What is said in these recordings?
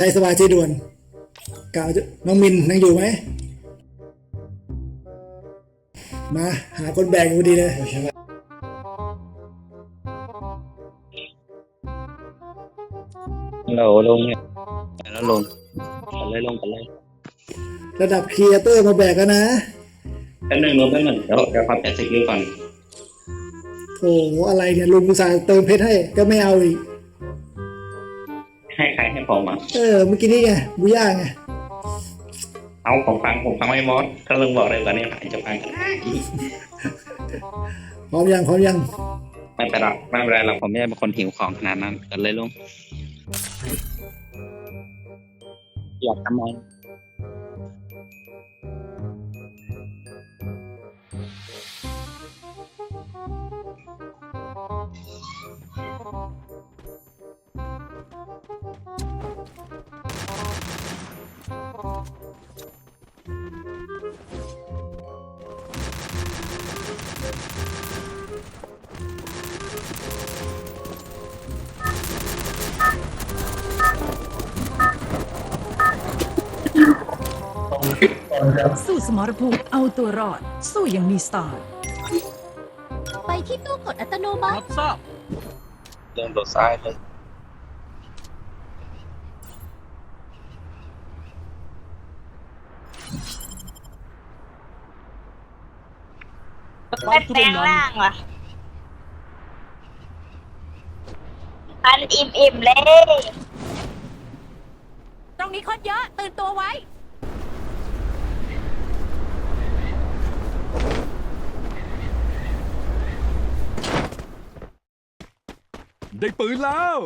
ใช้สบายที่ด่วนกล่าวจะน้องมินยังอยู่ไหม มาหาคนแบกอยู่พอดีเลยเราลงเนี่ยแล้วลงกันเลยลงกันเลยระดับครีเอเตอร์มาแบกกันนะแป๊บนึงลงแป๊บนึงเดี๋ยวเดี๋ยวขอแปดสกิลก่อนโถอะไรเนี่ยลุงอุตส่าห์เติมเพชรให้ก็ไม่เอาอีก ให้ใครให้ผมอะเออเมื่อกี้นี่ไงบุย่าไงเอาผมฟังผมฟังไม่มอสถ้าลุงบอกอะไรแบบนี้อาจจะฟังกันได้พร้อมยังพร้อมยังไม่เป็นไรไม่เป็นไรหรอกผมไม่ได้เป็นคนหิวของขนาดนั้นกันเลยลุงอยากทำไม สู้สมรภูมิเอาตัวรอด สู้อยังมีสไตล์ไปที่ตู้กดอัตโนมัติรับทราบเรื่องโดดซ้ายเลยไม่แปลงร่างว่ะอันอิ่มอิ่มๆเลย ตรงนี้คนเยอะ ตื่นตัวไว้ ได้ปืนแล้ว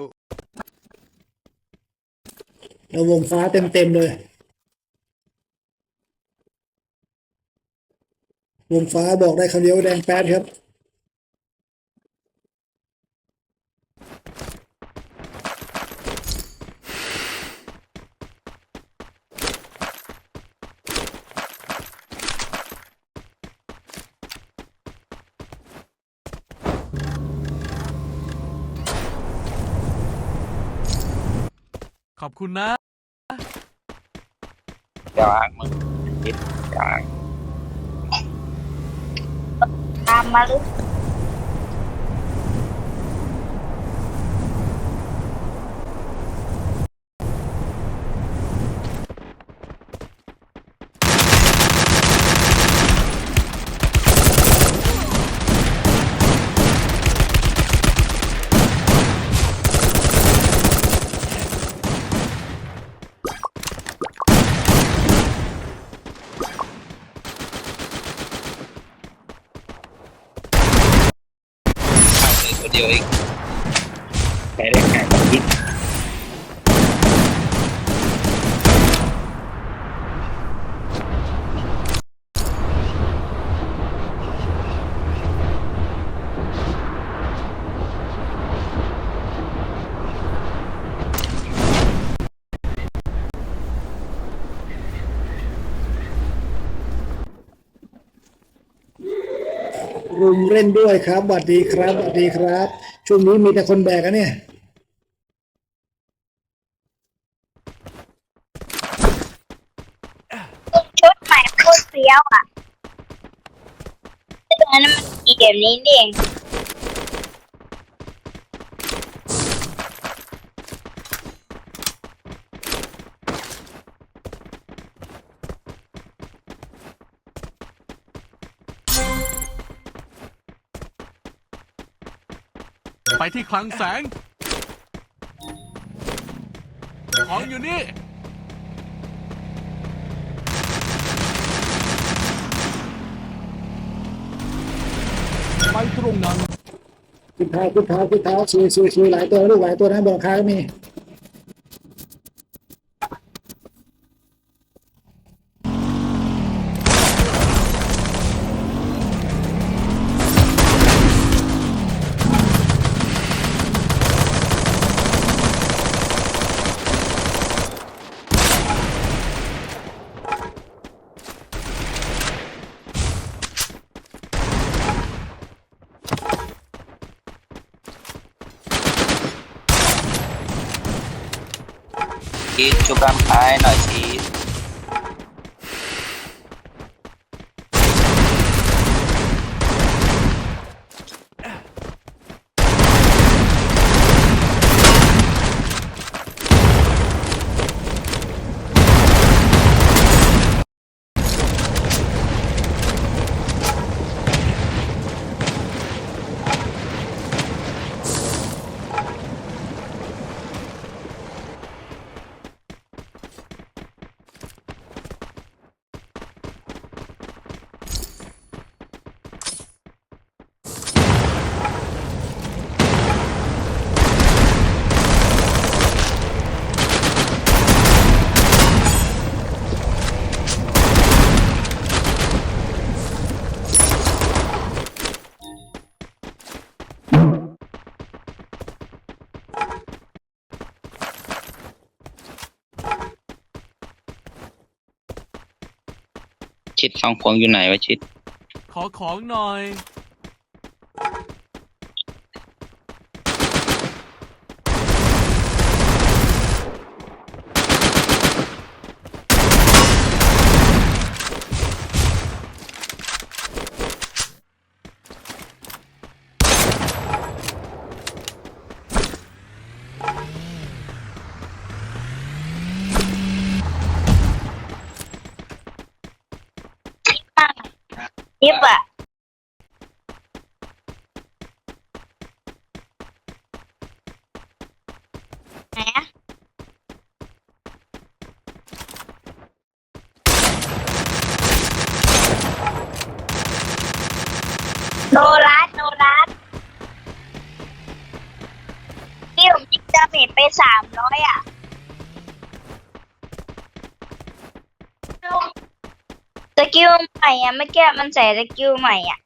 เราวงฟ้าเต็มเต็มๆเลย วงฟ้าบอกได้คำเดียวว่าแดงแป๊ดครับ ขอบคุณนะอยากมึงคิดอยากตามมาลึก ไปเลยตัวเดียวเองใช้ได้แค่คิดรุมเล่นด้วยครับสวัสดีครับสวัสดีครับ ช่วงนี้มีแต่คนแบกอะเนี่ย ชุดใหม่ เลี้ยวอะเรื่องนั้นมันเกมนี้นี่เองไปที่คลังแสง ของอยู่นี่ ตรงนั้น ขึ้นเท้าขึ้นเท้าขึ้นเท้าชิวชิวชิวหลายตัวลูกหลายตัวนะบนหลังคาก็มี ชีสชุบ ร่างกายหน่อยชีสชิดฟังพวงอยู่ไหนวะชิด ขอของหน่อยบอะไหนอะโนรัสโนรัสนี่ผมยิงดาเมจไป สามร้อยอะสกิลใหม่อะไม่แก้มันใส่สกิลใหม่อะ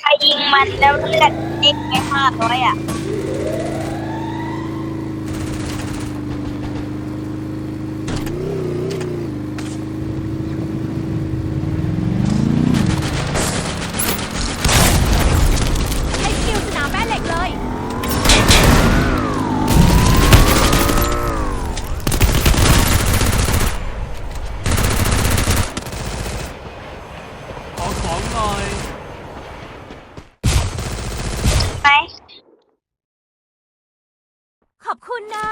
ใครยิงมันแล้วเลือดเด้งไปห้าร้อยอะ ให้คิวสนามแม่เหล็กเลย ขอของหน่อย ไหม ขอบคุณนะ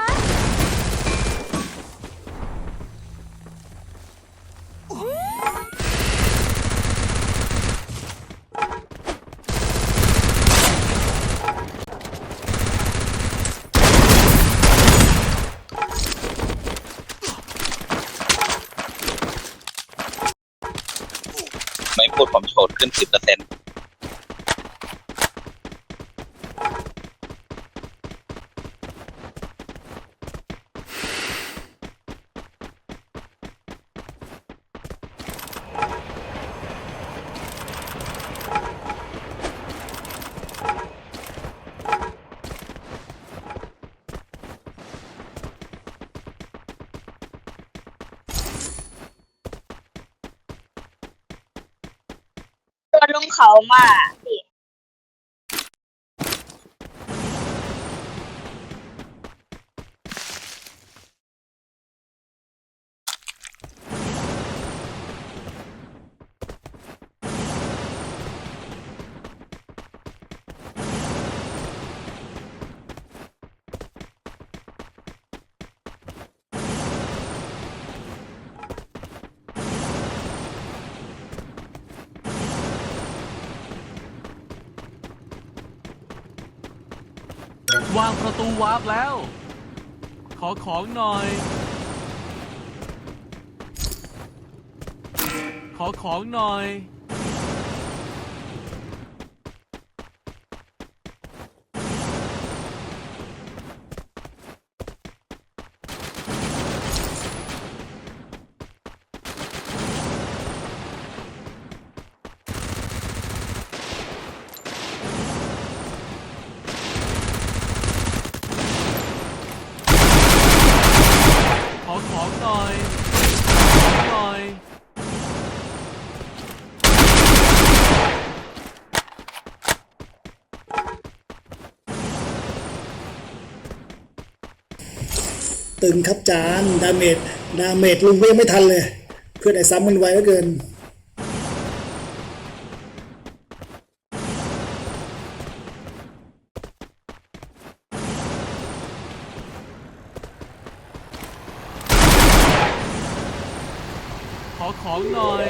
ไม่พูดผมโฉดขึ้นสิบเปอร์เซ็นต์ ตัวล วางประตูวาร์ปแล้ว ขอของหน่อย ขอของหน่อย ขอของหน่อย ของหน่อย ฟ ตึงครับจานดาเมจดาเมจลุงก็ยังไม่ทันเลย เพื่อนไอ้ซ้ำมันไวเหลือเกิน ขอของหน่อย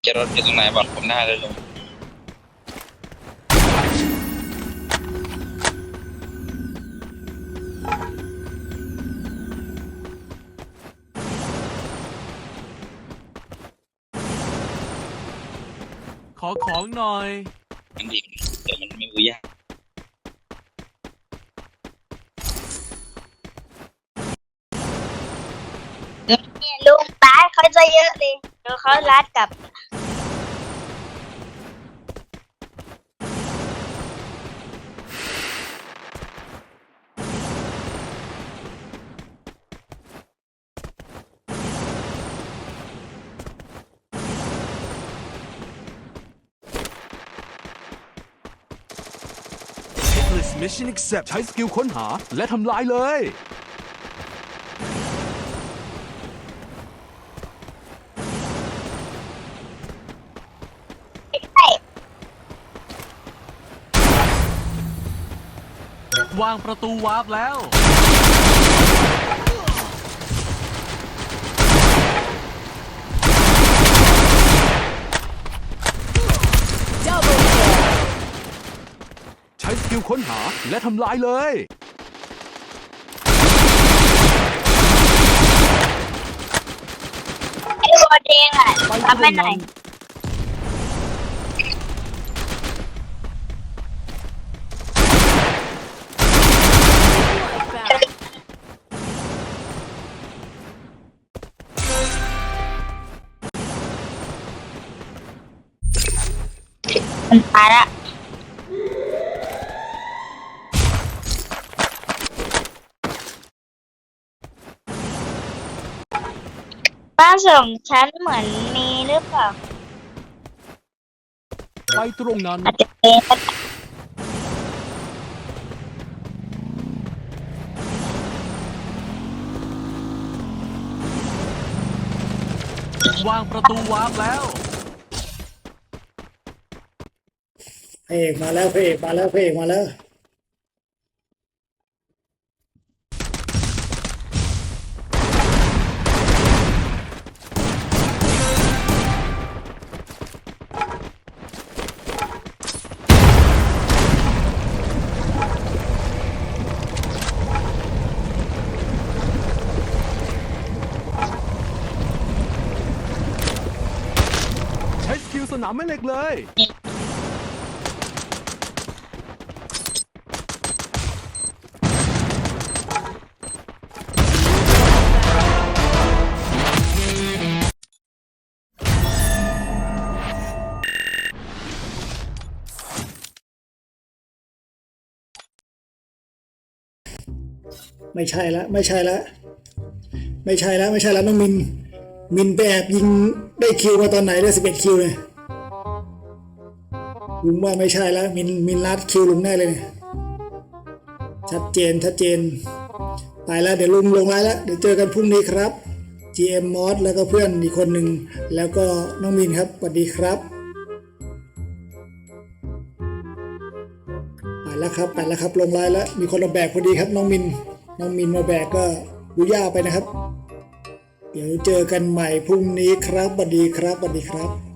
จะ รถอยู่ตรงไหนบอกผมหน้าเลยลุงขอของหน่อย มันดีเดี๋ยวมันไม่รู้ยากเนี่ยลุงตายเขาจะเยอะเลยเดี๋ยวเขาลัดกลับ Mission Accept ใช้สกิลค้นหาและทำลายเลย วางประตูวาร์ปแล้ว ใช้สกิล ค้นหาและทำลายเลย ไอ้โบแดงอะทำให้หน่อยมันตายละบ้าน สองชั้นเหมือนมีหรือเปล่าไปตรงนั้น อาจจะเป็นก็ได้วางประตูวาร์ปแล้ว พระเอกมาแล้วพระเอกมาแล้วพระเอกมาแล้ว นามแม่เหล็กเลย ไม่ใช่ละไม่ใช่ละไม่ใช่ละไม่ใช่ละน้องมิน มินไปแอบยิงได้คิวมาตอนไหนได้สิบเอ็ดคิวเลย ลุงว่าไม่ใช่แล้ว มินมินลัดคิวลุงแน่เลยเนี่ยชัดเจนชัดเจนไปแล้วเดี๋ยวลุงลงไลน์แล้ว เดี๋ยวเจอกันพรุ่งนี้ครับ GM m o s แล้วก็เพื่อนอีกคนหนึ่ง แล้วก็น้องมินครับสวัสดีครับ ไปแล้วครับไปแล้วครับลงไลน์แล้ว มีคนมาแบกพอดีครับ น้องมิน น้องมินมาแบกก็ดูย่าไปนะครับ เดี๋ยวเจอกันใหม่พรุ่งนี้ครับสวัสดีครับสวัสดีครับ